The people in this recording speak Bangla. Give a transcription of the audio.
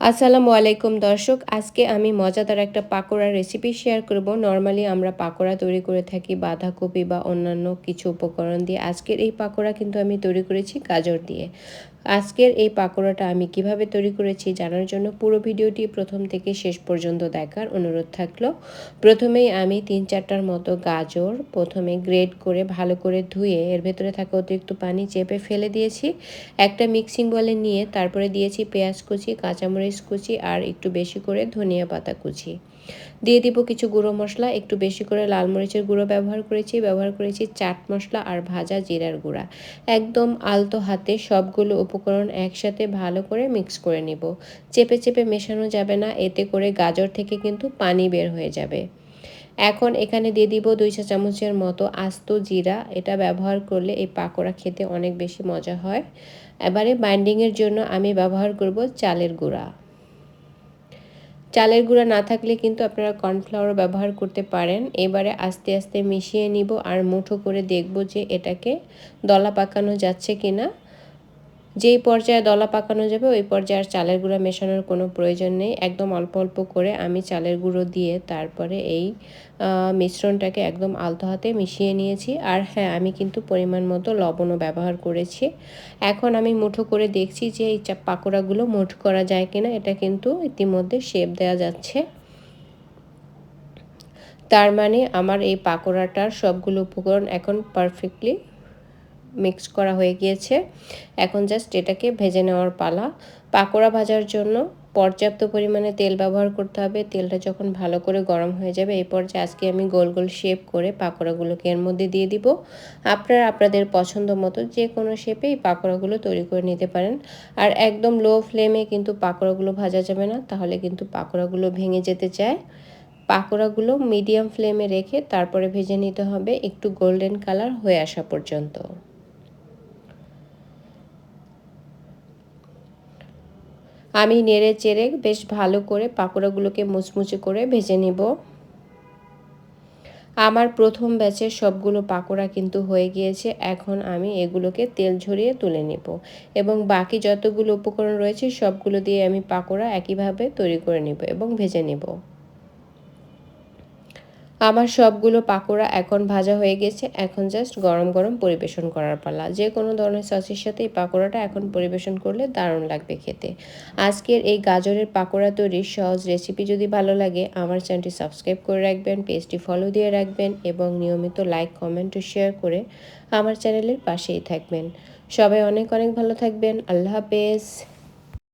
আসসালামু আলাইকুম দর্শক, আজকে আমি মজাদার একটা পাকোড়ার রেসিপি শেয়ার করব। নর্মালি আমরা পাকোড়া তৈরি করে থাকি বাঁধাকপি বা অন্যান্য কিছু উপকরণ দিয়ে। আজকের এই পাকোড়া কিন্তু আমি তৈরি করেছি গাজর দিয়ে। আজকের এই পাকোড়াটা আমি কীভাবে তৈরি করেছি জানার জন্য পুরো ভিডিওটি প্রথম থেকে শেষ পর্যন্ত দেখার অনুরোধ থাকল। প্রথমেই আমি তিন চারটার মতো গাজর প্রথমে গ্রেড করে ভালো করে ধুয়ে এর ভেতরে থাকা অতিরিক্ত পানি চেপে ফেলে দিয়েছি। একটা মিক্সিং বলে নিয়ে তারপরে দিয়েছি পেঁয়াজ কুচি, কাঁচামরিচ কুচি আর একটু বেশি করে ধনিয়া পাতা কুচি। দিয়ে দিব কিছু গুঁড়ো মশলা, একটু বেশি করে লাল মরিচের গুঁড়ো ব্যবহার করেছি ব্যবহার করেছি চাট মশলা আর ভাজা জিরার গুঁড়া। একদম আলতো হাতে সবগুলো উপকরণ একসাথে ভালো করে মিক্স করে নিব। চেপে চেপে মেশানো যাবে না, এতে করে গাজর থেকে কিন্তু পানি বের হয়ে যাবে। এখন এখানে দিয়ে দিব দুই চা চামচের মতো আস্ত জিরা। এটা ব্যবহার করলে এই পাকোড়া খেতে অনেক বেশি মজা হয়। এবারে বাইন্ডিংয়ের জন্য আমি ব্যবহার করব চালের গুঁড়া। চালের গুঁড়া না থাকলে কিন্তু আপনারা কর্নফ্লাওয়ার ব্যবহার করতে পারেন। এবারে আস্তে আস্তে মিশিয়ে নিব আর মুঠো করে দেখব যে এটাকে দলা পাকানো যাচ্ছে কিনা। যেই পর্যায়ে দলা পাকানো যাবে, ওই পর্যায়ে আর চালের গুঁড়া মেশানোর কোনো প্রয়োজন নেই। একদম অল্প অল্প করে আমি চালের গুঁড়ো দিয়ে তারপরে এই মিশ্রণটাকে একদম আলতো হাতে মিশিয়ে নিয়েছি। আর হ্যাঁ আমি কিন্তু পরিমাণ মতো লবণও ব্যবহার করেছি। এখন আমি মুঠো করে দেখছি যে এই চা, পাকোড়াগুলো মুঠ করা যায় কিনা, এটা কিন্তু ইতিমধ্যে শেপ দেওয়া যাচ্ছে। তার মানে আমার এই পাকোড়াটার সবগুলো উপকরণ এখন পারফেক্টলি মিক্স করা হয়ে গিয়েছে। এখন জাস্ট এটাকে ভেজে নেওয়ার পালা। পাকোড়া ভাজার জন্য পর্যাপ্ত পরিমাণে তেল ব্যবহার করতে হবে। তেলটা যখন ভালো করে গরম হয়ে যাবে, এই পর্যায়ে আজকে আমি গোল গোল শেপ করে পাকোড়াগুলোকে এর মধ্যে দিয়ে দিব। আপনারা আপনাদের পছন্দ মতো যে কোনো শেপে এই পাকোড়াগুলো তৈরি করে নিতে পারেন। আর একদম লো ফ্লেমে কিন্তু পাকোড়াগুলো ভাজা যাবে না, তাহলে কিন্তু পাকোড়াগুলো ভেঙে যেতে চায়। পাকোড়াগুলো মিডিয়াম ফ্লেমে রেখে তারপরে ভেজে নিতে হবে একটু গোল্ডেন কালার হয়ে আসা পর্যন্ত। আমি নেড়ে চেড়ে বেশ ভালো করে পাকোড়াগুলোকে মুচমুচে করে ভেজে নেব। আমার প্রথম ব্যাচের সবগুলো পাকোড়া কিন্তু হয়ে গিয়েছে। এখন আমি এগুলোকে তেল ঝরিয়ে তুলে নেব এবং বাকি যতগুলো উপকরণ রয়েছে সবগুলো দিয়ে আমি পাকোড়া একইভাবে তৈরি করে নেব এবং ভেজে নেব। আমার সবগুলো পাকোড়া এখন ভাজা হয়ে গেছে। এখন জাস্ট গরম গরম পরিবেশন করার পালা। যে কোনো ধরনের সসের সাথে এই পাকোড়াটা এখন পরিবেশন করলে দারুণ লাগবে খেতে। আজকের এই গাজরের পাকোড়া তৈরির সহজ রেসিপি যদি ভালো লাগে, আমার চ্যানেলটি সাবস্ক্রাইব করে রাখবেন পেজটি ফলো দিয়ে রাখবেন এবং নিয়মিত লাইক কমেন্ট ও শেয়ার করে আমার চ্যানেলের পাশেই থাকবেন। সবাই অনেক অনেক ভালো থাকবেন। আল্লাহ হাফেজ।